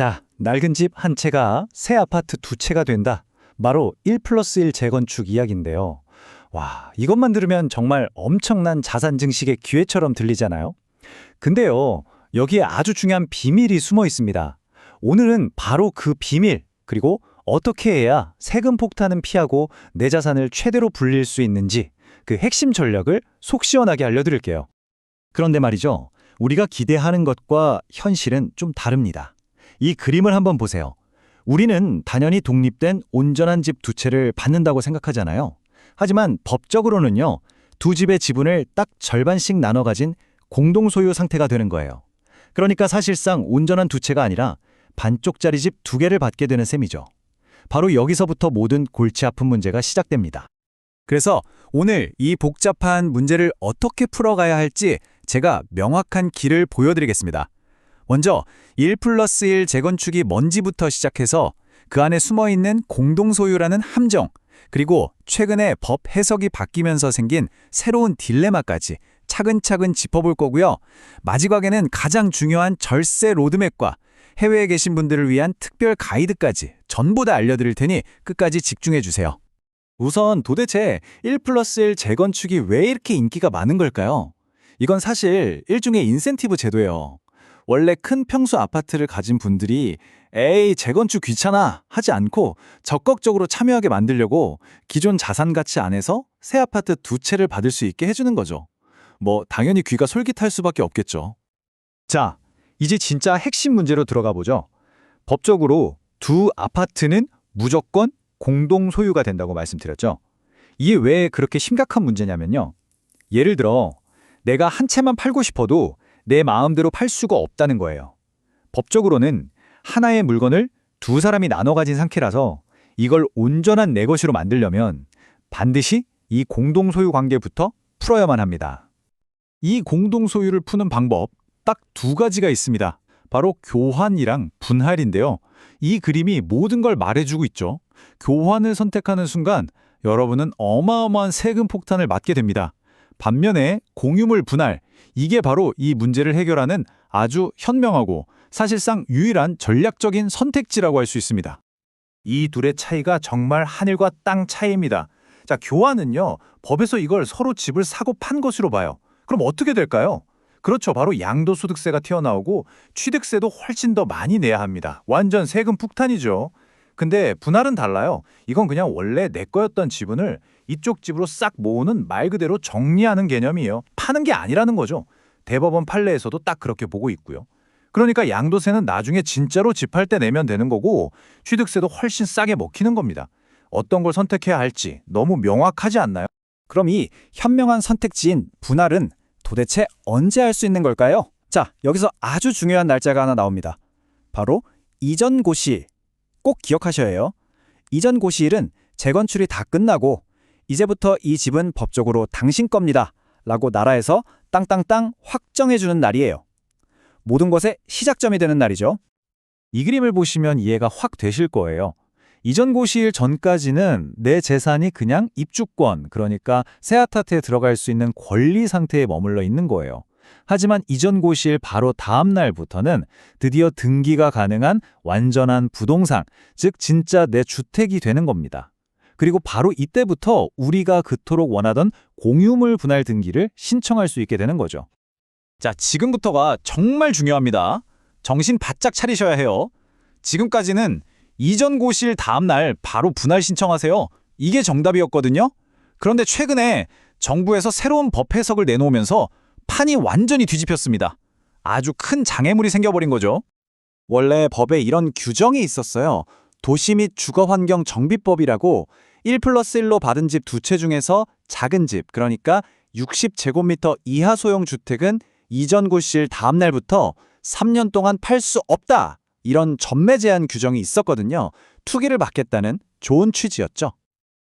자, 낡은 집 한 채가 새 아파트 두 채가 된다. 바로 1 플러스 1 재건축 이야기인데요. 와, 이것만 들으면 정말 엄청난 자산 증식의 기회처럼 들리잖아요. 근데요, 여기에 아주 중요한 비밀이 숨어 있습니다. 오늘은 바로 그 비밀, 그리고 어떻게 해야 세금 폭탄은 피하고 내 자산을 최대로 불릴 수 있는지 그 핵심 전략을 속 시원하게 알려드릴게요. 그런데 말이죠. 우리가 기대하는 것과 현실은 좀 다릅니다. 이 그림을 한번 보세요. 우리는 당연히 독립된 온전한 집 두 채를 받는다고 생각하잖아요. 하지만 법적으로는요. 두 집의 지분을 딱 절반씩 나눠 가진 공동 소유 상태가 되는 거예요. 그러니까 사실상 온전한 두 채가 아니라 반쪽짜리 집 두 개를 받게 되는 셈이죠. 바로 여기서부터 모든 골치 아픈 문제가 시작됩니다. 그래서 오늘 이 복잡한 문제를 어떻게 풀어가야 할지 제가 명확한 길을 보여드리겠습니다. 먼저 1 플러스 1 재건축이 뭔지부터 시작해서 그 안에 숨어있는 공동소유라는 함정, 그리고 최근에 법 해석이 바뀌면서 생긴 새로운 딜레마까지 차근차근 짚어볼 거고요. 마지막에는 가장 중요한 절세 로드맵과 해외에 계신 분들을 위한 특별 가이드까지 전부 다 알려드릴 테니 끝까지 집중해 주세요. 우선 도대체 1 플러스 1 재건축이 왜 이렇게 인기가 많은 걸까요? 이건 사실 일종의 인센티브 제도예요. 원래 큰 평수 아파트를 가진 분들이 에이 재건축 귀찮아 하지 않고 적극적으로 참여하게 만들려고 기존 자산 가치 안에서 새 아파트 두 채를 받을 수 있게 해주는 거죠. 뭐 당연히 귀가 솔깃할 수밖에 없겠죠. 자, 이제 진짜 핵심 문제로 들어가 보죠. 법적으로 두 아파트는 무조건 공동 소유가 된다고 말씀드렸죠. 이게 왜 그렇게 심각한 문제냐면요. 예를 들어 내가 한 채만 팔고 싶어도 내 마음대로 팔 수가 없다는 거예요. 법적으로는 하나의 물건을 두 사람이 나눠 가진 상태라서 이걸 온전한 내 것으로 만들려면 반드시 이 공동 소유 관계부터 풀어야만 합니다. 이 공동 소유를 푸는 방법 딱 두 가지가 있습니다. 바로 교환이랑 분할인데요. 이 그림이 모든 걸 말해주고 있죠. 교환을 선택하는 순간 여러분은 어마어마한 세금 폭탄을 맞게 됩니다. 반면에 공유물 분할, 이게 바로 이 문제를 해결하는 아주 현명하고 사실상 유일한 전략적인 선택지라고 할 수 있습니다. 이 둘의 차이가 정말 하늘과 땅 차이입니다. 자, 교환은요, 법에서 이걸 서로 집을 사고 판 것으로 봐요. 그럼 어떻게 될까요? 그렇죠. 바로 양도소득세가 튀어나오고 취득세도 훨씬 더 많이 내야 합니다. 완전 세금 폭탄이죠. 근데 분할은 달라요. 이건 그냥 원래 내 거였던 지분을 이쪽 집으로 싹 모으는 말 그대로 정리하는 개념이에요. 파는 게 아니라는 거죠. 대법원 판례에서도 딱 그렇게 보고 있고요. 그러니까 양도세는 나중에 진짜로 집할 때 내면 되는 거고 취득세도 훨씬 싸게 먹히는 겁니다. 어떤 걸 선택해야 할지 너무 명확하지 않나요? 그럼 이 현명한 선택지인 분할은 도대체 언제 할 수 있는 걸까요? 자, 여기서 아주 중요한 날짜가 하나 나옵니다. 바로 이전 고시일. 꼭 기억하셔야 해요. 이전 고시일은 재건축이 다 끝나고 이제부터 이 집은 법적으로 당신 겁니다. 라고 나라에서 땅땅땅 확정해주는 날이에요. 모든 것의 시작점이 되는 날이죠. 이 그림을 보시면 이해가 확 되실 거예요. 이전 고시일 전까지는 내 재산이 그냥 입주권, 그러니까 새 아파트에 들어갈 수 있는 권리 상태에 머물러 있는 거예요. 하지만 이전 고시일 바로 다음 날부터는 드디어 등기가 가능한 완전한 부동산, 즉 진짜 내 주택이 되는 겁니다. 그리고 바로 이때부터 우리가 그토록 원하던 공유물 분할 등기를 신청할 수 있게 되는 거죠. 자, 지금부터가 정말 중요합니다. 정신 바짝 차리셔야 해요. 지금까지는 이전 고시일 다음 날 바로 분할 신청하세요. 이게 정답이었거든요. 그런데 최근에 정부에서 새로운 법 해석을 내놓으면서 판이 완전히 뒤집혔습니다. 아주 큰 장애물이 생겨버린 거죠. 원래 법에 이런 규정이 있었어요. 도시 및 주거환경 정비법이라고 1 플러스 1로 받은 집 두 채 중에서 작은 집, 그러니까 60제곱미터 이하 소형 주택은 이전 고시일 다음 날부터 3년 동안 팔 수 없다. 이런 전매 제한 규정이 있었거든요. 투기를 막겠다는 좋은 취지였죠.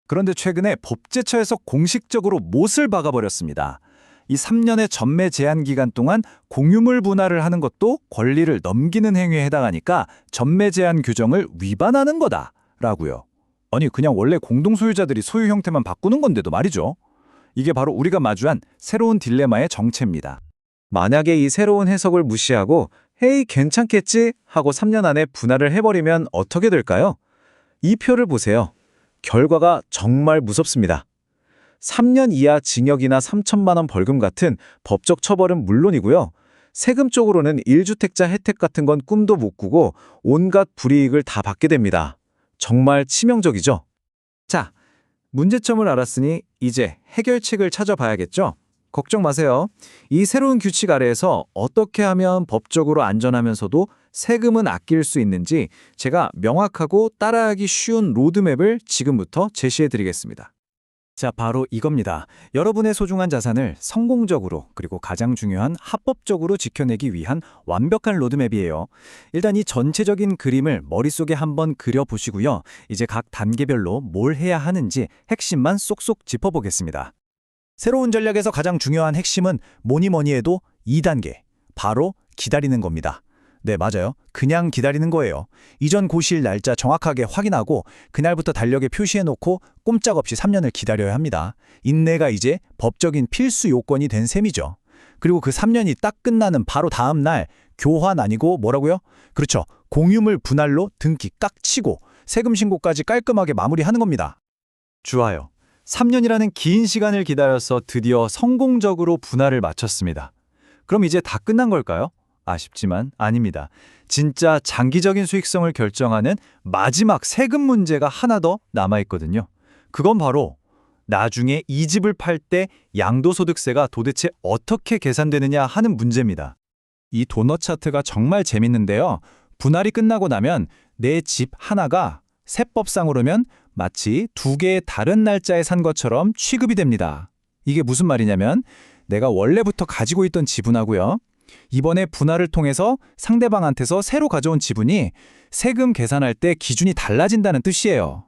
그런데 최근에 법제처에서 공식적으로 못을 박아버렸습니다. 이 3년의 전매 제한 기간 동안 공유물 분할을 하는 것도 권리를 넘기는 행위에 해당하니까 전매 제한 규정을 위반하는 거다라고요. 아니 그냥 원래 공동 소유자들이 소유 형태만 바꾸는 건데도 말이죠. 이게 바로 우리가 마주한 새로운 딜레마의 정체입니다. 만약에 이 새로운 해석을 무시하고 헤이 괜찮겠지 하고 3년 안에 분할을 해버리면 어떻게 될까요? 이 표를 보세요. 결과가 정말 무섭습니다. 3년 이하 징역이나 3천만 원 벌금 같은 법적 처벌은 물론이고요. 세금 쪽으로는 1주택자 혜택 같은 건 꿈도 못 꾸고 온갖 불이익을 다 받게 됩니다. 정말 치명적이죠. 자, 문제점을 알았으니 이제 해결책을 찾아봐야겠죠? 걱정 마세요. 이 새로운 규칙 아래에서 어떻게 하면 법적으로 안전하면서도 세금은 아낄 수 있는지 제가 명확하고 따라하기 쉬운 로드맵을 지금부터 제시해 드리겠습니다. 자, 바로 이겁니다. 여러분의 소중한 자산을 성공적으로 그리고 가장 중요한 합법적으로 지켜내기 위한 완벽한 로드맵이에요. 일단 이 전체적인 그림을 머릿속에 한번 그려보시고요. 이제 각 단계별로 뭘 해야 하는지 핵심만 쏙쏙 짚어보겠습니다. 새로운 전략에서 가장 중요한 핵심은 뭐니 뭐니 해도 2단계, 바로 기다리는 겁니다. 네, 맞아요. 그냥 기다리는 거예요. 이전 고시일 날짜 정확하게 확인하고 그날부터 달력에 표시해놓고 꼼짝없이 3년을 기다려야 합니다. 인내가 이제 법적인 필수 요건이 된 셈이죠. 그리고 그 3년이 딱 끝나는 바로 다음 날 교환 아니고 뭐라고요? 그렇죠. 공유물 분할로 등기 깍 치고 세금 신고까지 깔끔하게 마무리하는 겁니다. 좋아요. 3년이라는 긴 시간을 기다려서 드디어 성공적으로 분할을 마쳤습니다. 그럼 이제 다 끝난 걸까요? 아쉽지만 아닙니다. 진짜 장기적인 수익성을 결정하는 마지막 세금 문제가 하나 더 남아있거든요. 그건 바로 나중에 이 집을 팔 때 양도소득세가 도대체 어떻게 계산되느냐 하는 문제입니다. 이 도넛 차트가 정말 재밌는데요. 분할이 끝나고 나면 내 집 하나가 세법상으로면 마치 두 개의 다른 날짜에 산 것처럼 취급이 됩니다. 이게 무슨 말이냐면 내가 원래부터 가지고 있던 지분하고요. 이번에 분할을 통해서 상대방한테서 새로 가져온 지분이 세금 계산할 때 기준이 달라진다는 뜻이에요.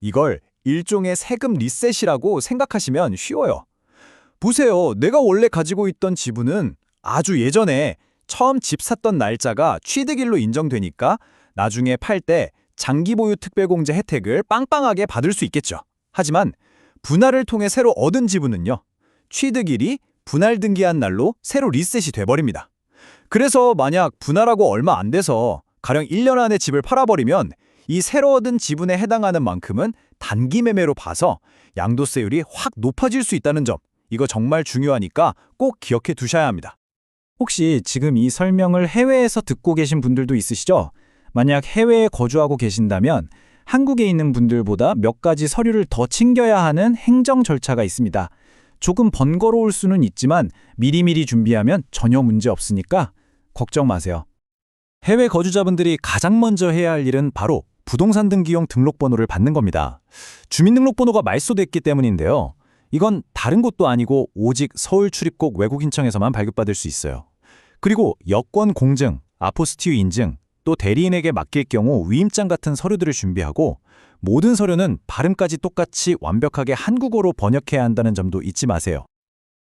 이걸 일종의 세금 리셋이라고 생각하시면 쉬워요. 보세요. 내가 원래 가지고 있던 지분은 아주 예전에 처음 집 샀던 날짜가 취득일로 인정되니까 나중에 팔 때 장기 보유 특별공제 혜택을 빵빵하게 받을 수 있겠죠. 하지만 분할을 통해 새로 얻은 지분은요. 취득일이 분할 등기한 날로 새로 리셋이 돼버립니다. 그래서 만약 분할하고 얼마 안 돼서 가령 1년 안에 집을 팔아버리면 이 새로 얻은 지분에 해당하는 만큼은 단기 매매로 봐서 양도세율이 확 높아질 수 있다는 점 이거 정말 중요하니까 꼭 기억해 두셔야 합니다. 혹시 지금 이 설명을 해외에서 듣고 계신 분들도 있으시죠? 만약 해외에 거주하고 계신다면 한국에 있는 분들보다 몇 가지 서류를 더 챙겨야 하는 행정 절차가 있습니다. 조금 번거로울 수는 있지만 미리미리 준비하면 전혀 문제 없으니까 걱정 마세요. 해외 거주자분들이 가장 먼저 해야 할 일은 바로 부동산 등기용 등록번호를 받는 겁니다. 주민등록번호가 말소됐기 때문인데요. 이건 다른 곳도 아니고 오직 서울 출입국 외국인청에서만 발급받을 수 있어요. 그리고 여권 공증, 아포스티유 인증, 또 대리인에게 맡길 경우 위임장 같은 서류들을 준비하고 모든 서류는 발음까지 똑같이 완벽하게 한국어로 번역해야 한다는 점도 잊지 마세요.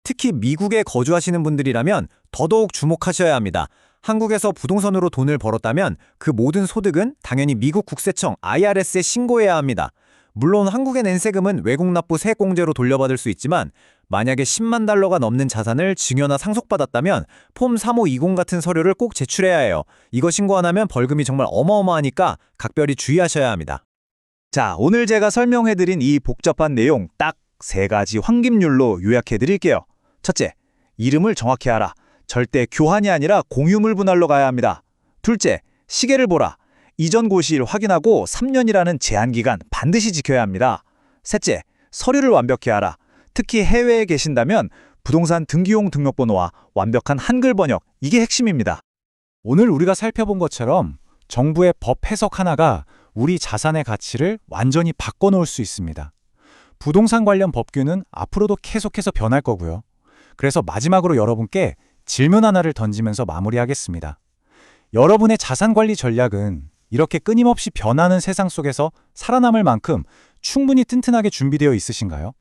특히 미국에 거주하시는 분들이라면 더더욱 주목하셔야 합니다. 한국에서 부동산으로 돈을 벌었다면 그 모든 소득은 당연히 미국 국세청 IRS에 신고해야 합니다. 물론 한국에 낸 세금은 외국 납부 세액공제로 돌려받을 수 있지만 만약에 10만 달러가 넘는 자산을 증여나 상속받았다면 폼 3520 같은 서류를 꼭 제출해야 해요. 이거 신고 안 하면 벌금이 정말 어마어마하니까 각별히 주의하셔야 합니다. 자, 오늘 제가 설명해드린 이 복잡한 내용 딱 세 가지 황금률로 요약해드릴게요. 첫째, 이름을 정확히 알아. 절대 교환이 아니라 공유물 분할로 가야 합니다. 둘째, 시계를 보라. 이전 고시일 확인하고 3년이라는 제한 기간 반드시 지켜야 합니다. 셋째, 서류를 완벽히 알아. 특히 해외에 계신다면 부동산 등기용 등록번호와 완벽한 한글 번역, 이게 핵심입니다. 오늘 우리가 살펴본 것처럼 정부의 법 해석 하나가 우리 자산의 가치를 완전히 바꿔놓을 수 있습니다. 부동산 관련 법규는 앞으로도 계속해서 변할 거고요. 그래서 마지막으로 여러분께 질문 하나를 던지면서 마무리하겠습니다. 여러분의 자산 관리 전략은 이렇게 끊임없이 변하는 세상 속에서 살아남을 만큼 충분히 튼튼하게 준비되어 있으신가요?